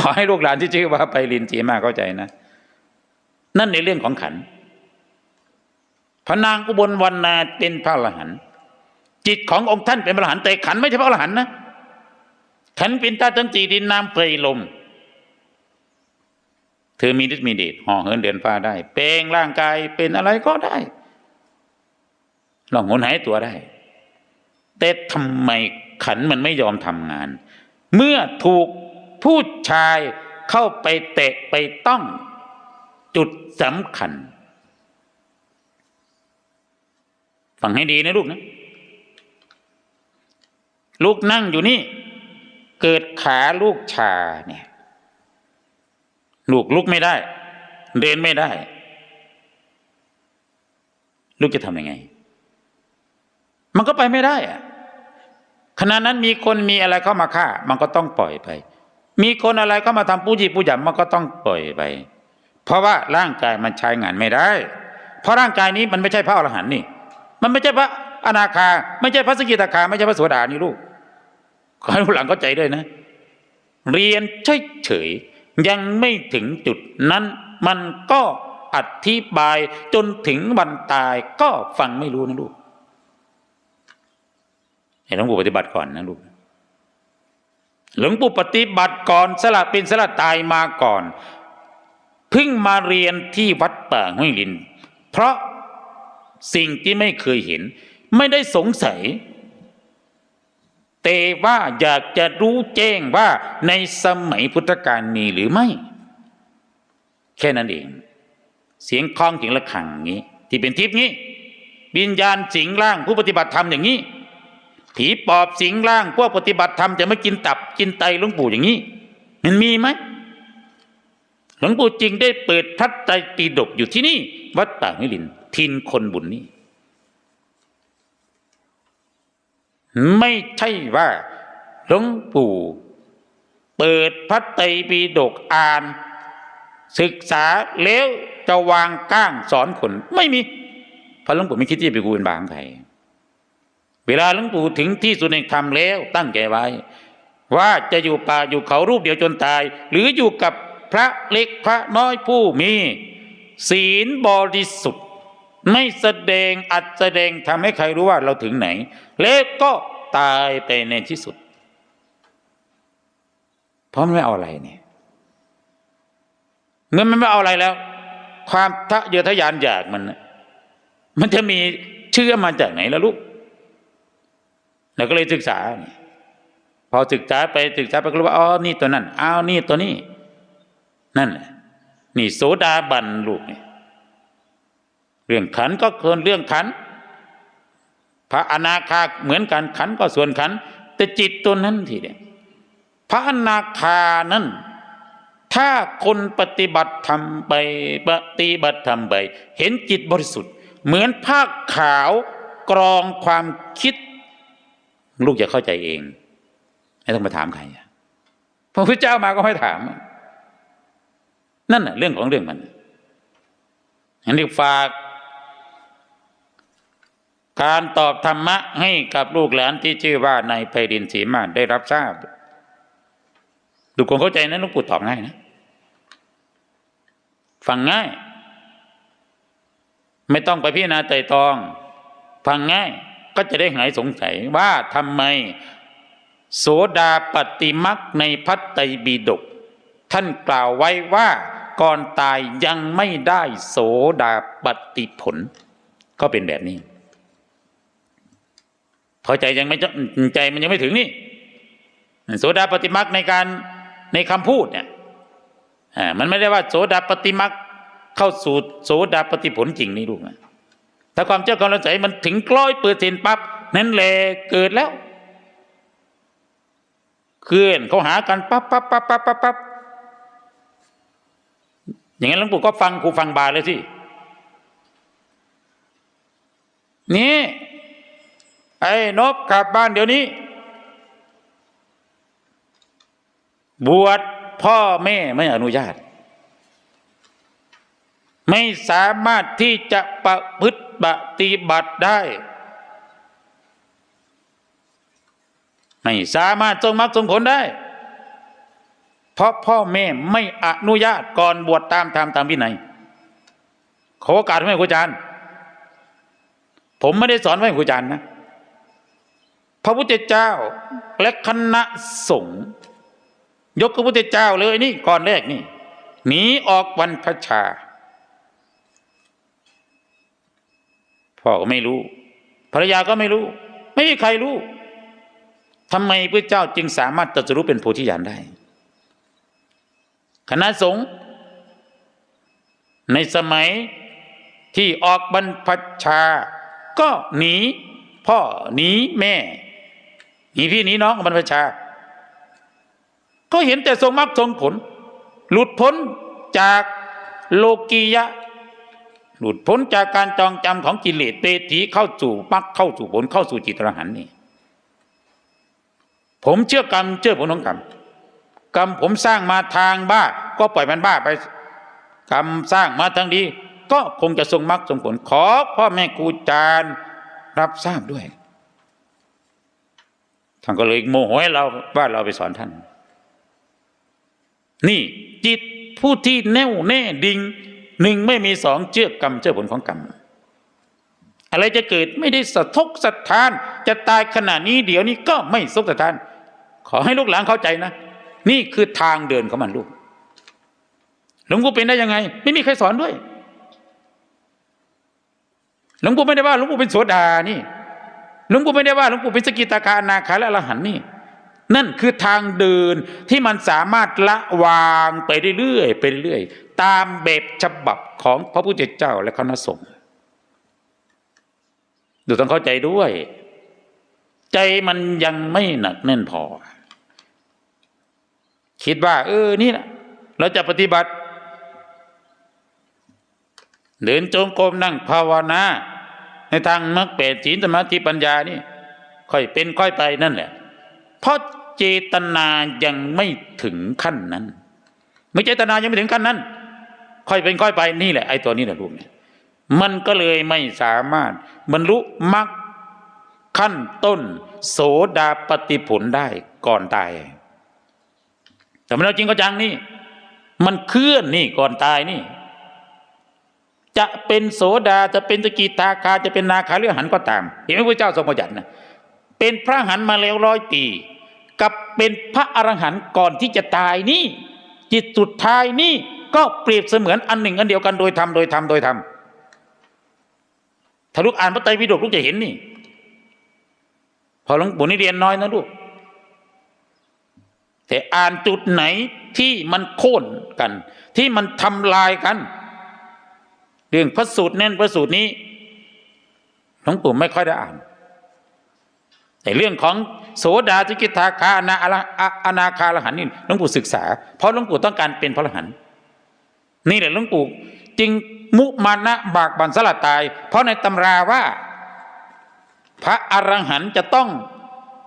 ขอให้ลูกหลานที่ชื่อว่าไปลินจีมาเข้าใจนะ นั่นในเรื่องของขันพระนางอุบลวรรณาเป็นพระอรหันต์จิตขององค์ท่านเป็นพระอรหันต์แต่ขันไม่ใช่พระอรหันต์นะขันเป็นธาตุทั้งสี่ดินน้ำไฟลม เธอมีฤทธิ์มีเดชห่อเหินเดินฟ้าได้ เปลงร่างกายเป็นอะไรก็ได้ลองหนหายตัวได้ แต่ทำไมขันมันไม่ยอมทำงาน เมื่อถูก ผู้ชายเข้าไปเตะไปต้องจุดสำคัญ ฟังให้ดีนะลูกนะ ลูกนั่งอยู่นี่ เกิดขาลูกชาเนี่ย ลูกลุกไม่ได้ เดินไม่ได้ ลูกจะทำยังไง มันก็ไปไม่ได้อะขณะนั้นมีคนมีอะไรเข้ามาฆ่า มันก็ต้องปล่อยไป มีคนอะไรเข้ามาทำปู้จีปู้หยำมันก็ต้องปล่อยไป เพราะว่าร่างกายมันใช้งานไม่ได้ เพราะร่างกายนี้มันไม่ใช่พระอรหันต์นี่ มันไม่ใช่พระอนาคา ไม่ใช่พระสกิทาคา ไม่ใช่พระโสดานี่ลูกขอให้ลูกหลังเข้าใจด้วยนะ เรียนเฉยๆยังไม่ถึงจุดนั้น มันก็อธิบายจนถึงวันตายก็ฟังไม่รู้นะลูกให้หลวงปู่ปฏิบัติก่อนนะลูก หลวงปู่ปฏิบัติก่อนสละเป็นสละตายมาก่อนเพิ่งมาเรียนที่วัดป่าห้วยลิน เพราะสิ่งที่ไม่เคยเห็น ไม่ได้สงสัย แต่ว่าอยากจะรู้แจ้งว่าในสมัยพุทธกาลมีหรือไม่ แค่นั้นเอง เสียงคล้องถึงระฆังอย่างนี้ ที่เป็นทิพย์นี้วิญญาณสิงร่างผู้ปฏิบัติธรรมอย่างนี้ ผีปอบสิงร่าง พวกปฏิบัติธรรมจะไม่กินตับกินไตหลวงปู่อย่างนี้ มันมีไหมหลวงปู่จริงได้เปิดพระไตรปิฎกอยู่ที่นี่ วัดป่าหิลินทินคนบุญนี่ไม่ใช่ว่าหลวงปู่เปิดพระไตรปิฎกอ่าน ศึกษาแล้วจะวางก้างสอนคน ไม่มีเพราะหลวงปู่ไม่คิดที่จะไปกูเป็นบางใคร เวลาหลวงปู่ถึงที่สุดแห่งธรรมแล้วตั้งใจไว้ ว่าจะอยู่ป่าอยู่เขารูปเดียวจนตาย หรืออยู่กับพระเล็กพระน้อยผู้มี ศีลบริสุทธิ์ ไม่แสดงอัดแสดงทำให้ใครรู้ว่าเราถึงไหน แล้วก็ตายไปในที่สุด เพราะมันไม่เอาอะไรเนี่ยเงินมันไม่เอาอะไรแล้ว ความทะเยอทะยานอยากมัน มันจะมีเชื่อมาจากไหนล้วลูก เราก็เลยศึกษา พอศึกษาไปศึกษาไปก็รู้ว่าอ๋อนี่ตัวนั้นอ้าวนี่ตัวนี้ นั่นนี่โสดาบันลูกเนี่ยเรื่องขันก็คนเรื่องขัน พระอนาคาเหมือนกันขันก็ส่วนขัน แต่จิตตัวนั้นทีเดียวพระอนาคานั้น ถ้าคนปฏิบัติธรรมไปปฏิบัติธรรมไป เห็นจิตบริสุทธิ์ เหมือนผ้าขาวกรองความคิด ลูกจะเข้าใจเอง ไม่ต้องมาถามใครพระพุทธเจ้ามาก็ไม่ถาม นั่นแหะเรื่องของเรื่องมันอันนี้ฝาก การตอบธรรมะให้กับลูกหลานที่ชื่อว่าในายไพรินศรีมาได้รับทราบดูคนเข้าใจนะหลูกปู่ตอบง่ายนะฟังง่าย ไม่ต้องไปพิจารณาไต่ตอง ฟังง่าย ก็จะได้หายสงสัยว่าทำไม โสดาปฏิมักในพัตไตรปิฎกท่านกล่าวไว้ว่าก่อนตายยังไม่ได้โสดาปฏิผล ก็เป็นแบบนี้ พอใจยังไม่ใจมันยังไม่ถึงนี่โสดาปฏิมักในการในคำพูดเนี่ยมันไม่ได้ว่าโสดาปฏิมักเข้าสู่โสดาปฏิผลจริงนี่ลูกนะ ถ้าความเชื่อความรับใจมันถึงกล้อยเปอร์เซ็นปั๊บนั่นแหละเกิดแล้ว เคลื่อนเขาหากันปั๊บปั๊บปั๊บปั๊บปั๊บปั๊บอย่างนั้นหลวงปู่ก็ฟังครูฟังบาเลยสินี่ไอ้นบกลับบ้านเดี๋ยวนี้ บวชพ่อแม่ไม่อนุญาต ไม่สามารถที่จะประพฤติปฏิบัติได้ ไม่สามารถทรงมรรคทรงผลได้ เพราะพ่อแม่ไม่อนุญาตก่อนบวชตามธรรมตามวินัยขอโอกาสให้ครูอาจารย์ ผมไม่ได้สอนให้ครูอาจารย์นะ พระพุทธเจ้าและคณะสงฆ์ยกพระพุทธเจ้าเลยนี่ก่อนแรกนี่หนีออกวันพระชา พ่อก็ไม่รู้ ภรรยาก็ไม่รู้ ไม่มีใครรู้ทำไมพระเจ้าจึงสามารถตรัสรู้เป็นโพธิญาณได้ คณะสงฆ์ในสมัยที่ออกบรรพชา ก็หนีพ่อหนีแม่หนีพี่หนีน้องบรรพชา ก็เห็นแต่ทรงมรรคทรงผล หลุดพ้นจากโลกียะ หลุดพ้นจากการจองจำของกิเลสเปตีเข้าสู่มรรคเข้าสู่ผลเข้าสู่จิตรหันนี่ ผมเชื่อกรรมเชื่อผลของกรรมกรรมผมสร้างมาทางบ้า ก็ปล่อยมันบ้าไป กรรมสร้างมาทางดี ก็คงจะทรงมรรคทรงผลขอพ่อแม่ครูอาจารย์รับทราบด้วยท่านก็เลยโมโหให้เราว่าเราไปสอนท่าน นี่จิตผู้ที่แน่วแน่ดิ่ง หนึ่งไม่มีสองเชื่อกรรมเชื่อผลของกรรม อะไรจะเกิดไม่ได้สะทกสะทาน จะตายขณะนี้เดี๋ยวนี้ก็ไม่สะทกสะทาน ขอให้ลูกหลานเข้าใจนะ นี่คือทางเดินของมันลูกหลวงปู่เป็นได้ยังไง ไม่มีใครสอนด้วยหลวงปู่ไม่ได้ว่าหลวงปู่เป็นโสดานี่หลวงปู่ไม่ได้ว่าหลวงปู่เป็นสกิตาคานาคาและอรหันนี่ นั่นคือทางเดินที่มันสามารถละวางไปเรื่อยๆไปเรื่อย ตามแบบฉบับของพระพุทธเจ้าและคณะสงฆ์ดูต้องเข้าใจด้วย ใจมันยังไม่หนักแน่นพอ คิดว่า เออนี่นะเราจะปฏิบัติเดินจงกรมนั่งภาวนา ในทางมรรคแปดศีลสมาธิปัญญานี่ ค่อยเป็นค่อยไปนั่นแหละ เพราะเจตนายังไม่ถึงขั้นนั้นเมื่อเจตนายังไม่ถึงขั้นนั้น ค่อยเป็นค่อยไปนี่แหละไอ้ตัวนี้แหละลูกเนี่ยมันก็เลยไม่สามารถบรรลุมรรคขั้นต้น โสดาปฏิผลได้ก่อนตาย แต่มันเอาจริงก็จังนี่ มันเคลื่อนนี่ก่อนตายนี่ จะเป็นโสดาจะเป็นสกิทาคาจะเป็นนาคาเรือหันก็ตาม เห็นไหมพระเจ้าทรงประหยัดนะเป็นพระหันมาแล้วร้อยปี กับเป็นพระอรหันต์ก่อนที่จะตายนี่ จิตสุดท้ายนี่ก็เปรียบเสมือนอันหนึ่ง อันเดียวกันโดยธรรมโดยธรรมโดยธรรมถ้าลูกอ่านพระไตรปิฎกลูกจะเห็นนี่ พอหลวงปู่นี่เรียนน้อยนะลูก แต่อ่านจุดไหนที่มันโค่นกัน ที่มันทำลายกัน เรื่องพระสูตรแน่นพระสูตรนี้หลวงปู่ไม่ค่อยได้อ่าน แต่เรื่องของโสดาจิกิทาคาอนาอนาคาลหันนี่หลวงปู่ศึกษา เพราะหลวงปู่ต้องการเป็นพระอรหันต์นี่แหละหลวงปู่จึงมุมานะบากบันสละตาย เพราะในตำราว่า พระอรหันต์จะต้อง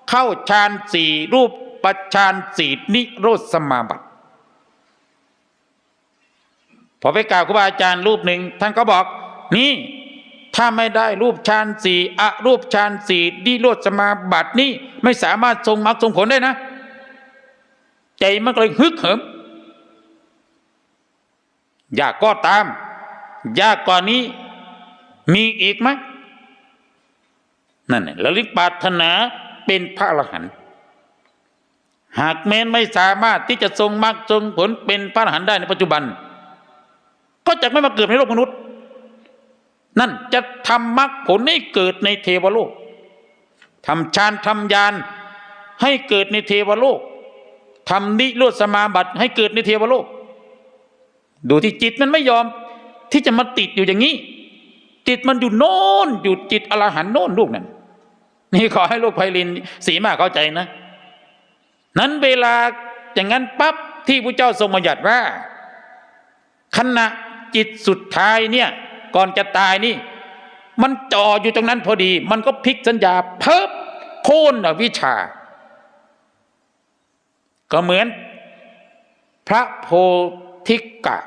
เข้าฌานสี่รูปปัจฌานสี่นิโรธสมาบัติพอไปกล่าวครูบาอาจารย์รูปหนึ่งท่านก็บอกนี่ ถ้าไม่ได้รูปฌานสี่อรูปฌานสี่นิโรธสมาบัตินี่ไม่สามารถทรงมรรคทรงผลได้นะ ใจมันก็เลยฮึกเหิมอยากก็ตาม ยากกว่านี้มีอีกไหมนั่นแหละระลึกปาถนาเป็นพระอรหันต์หากแม้นไม่สามารถที่จะทรงมรรคทรงผลเป็นพระอรหันต์ได้ในปัจจุบัน ก็จะไม่มาเกิดในโลกมนุษย์ นั่นจะทำมรรคผลให้เกิดในเทวโลกทำฌานทำยานให้เกิดในเทวโลกทำนิโรธสมาบัติให้เกิดในเทวโลก ดูที่จิตมันไม่ยอมที่จะมาติดอยู่อย่างนี้ จิตมันอยู่โน่นอยู่จิตอรหันโน่นลูกนั่นนี่ขอให้ลูกไพลินสีมาเข้าใจนะ นั้นเวลาอย่างนั้นปั๊บที่พระเจ้าทรงบัญญัติว่าขณะจิตสุดท้ายเนี่ย ก่อนจะตายนี่ มันจ่ออยู่ตรงนั้นพอดี มันก็พลิกสัญญาเพิบโค่นอวิชา ก็เหมือน พระโพธิกะ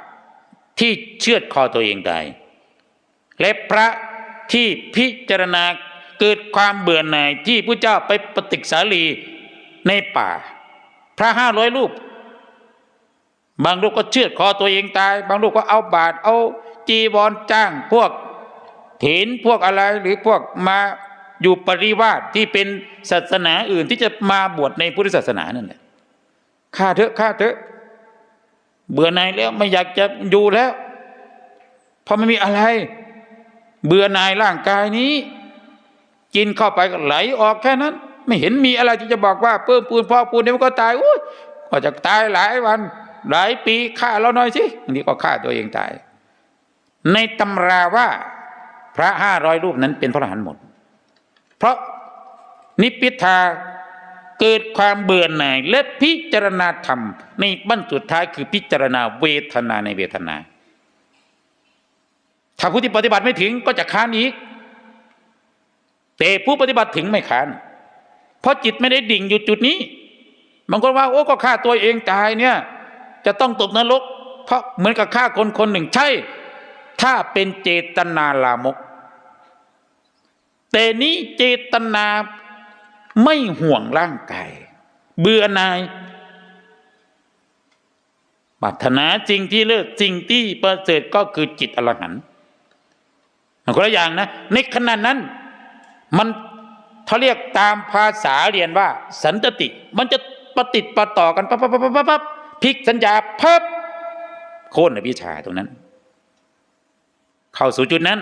ที่เชือดคอตัวเองได้และพระที่พิจารณาเกิดความเบื่อหน่ายที่พระเจ้าไปปฏิกษาลีในป่า พระห้าร้อยรูป บางลูกก็เชือดคอตัวเองตาย บางลูกก็เอาบาทเอา จีวรจ้างพวกเถนพวกอะไรหรือพวกมาอยู่ปริวาสที่เป็นศาสนาอื่นที่จะมาบวชในพุทธศาสนานั่นแหละฆ่าเถอะฆ่าเถอะ เบื่อหน่ายแล้วไม่อยากจะอยู่แล้วเพราะไม่มีอะไร เบื่อหน่ายร่างกายนี้ กินเข้าไปก็ไหลออกแค่นั้น ไม่เห็นมีอะไรที่จะบอกว่าเพิ่มปูนพอปูนเดี๋ยวมันก็ตายอุ้ยก็จะตายหลายวัน หลายปีฆ่าเราหน่อยสิบางทีก็ฆ่าตัวเองตาย ในตำราว่าพระห้าร้อยรูปนั้นเป็นพระอรหันต์หมด เพราะนิพพิทาเกิดความเบื่อหน่ายและพิจารณาธรรม ในบั้นสุดท้ายคือพิจารณาเวทนาในเวทนา ถ้าผู้ที่ปฏิบัติไม่ถึงก็จะค้านอีก แต่ผู้ปฏิบัติถึงไม่ค้าน เพราะจิตไม่ได้ดิ่งอยู่จุดนี้บางคนว่าโอ้ก็ฆ่าตัวเองตายเนี่ย จะต้องตกนรก เพราะเหมือนกับฆ่าคนคนหนึ่งใช่ ถ้าเป็นเจตนาลามก แต่นี้เจตนาไม่ห่วงร่างกาย เบื่อหน่ายปรารถนาสิ่งที่เลิศสิ่งที่ประเสริฐก็คือจิตอรหันต์มันคนละอย่างนะในขณะนั้น มันเขาเรียกตามภาษาเรียนว่า สันตติ มันจะประติดประต่อกันปั๊บปั๊บปั๊บปั๊บปั๊บพลิกสัญญาพับโค่นอภิชาตรงนั้น เข้าสู่จุดนั้น